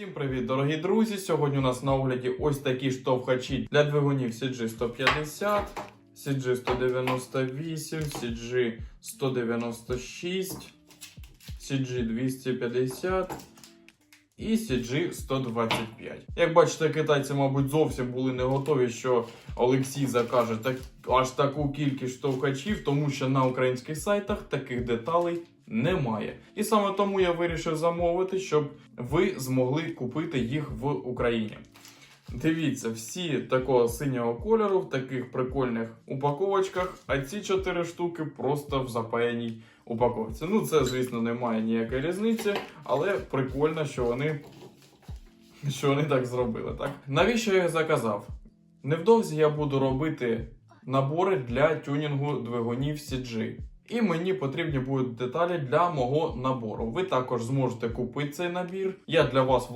Всім привіт, дорогі друзі! Сьогодні у нас на огляді ось такі штовхачі для двигунів CG 150, CG 198, CG 196, CG 250 і CG 125. Як бачите, китайці, мабуть, зовсім були не готові, що Олексій закаже так, аж таку кількість штовхачів, тому що на українських сайтах таких деталей немає. І саме тому я вирішив замовити, щоб ви змогли купити їх в Україні. Дивіться, всі такого синього кольору в таких прикольних упаковочках, а ці чотири штуки просто в запаяній упаковці. Ну, це, звісно, немає ніякої різниці, але прикольно, що вони, що вони так зробили. Так? Навіщо я їх заказав? Невдовзі я буду робити набори для тюнінгу двигунів CG. І мені потрібні будуть деталі для мого набору. Ви також зможете купити цей набір. Я для вас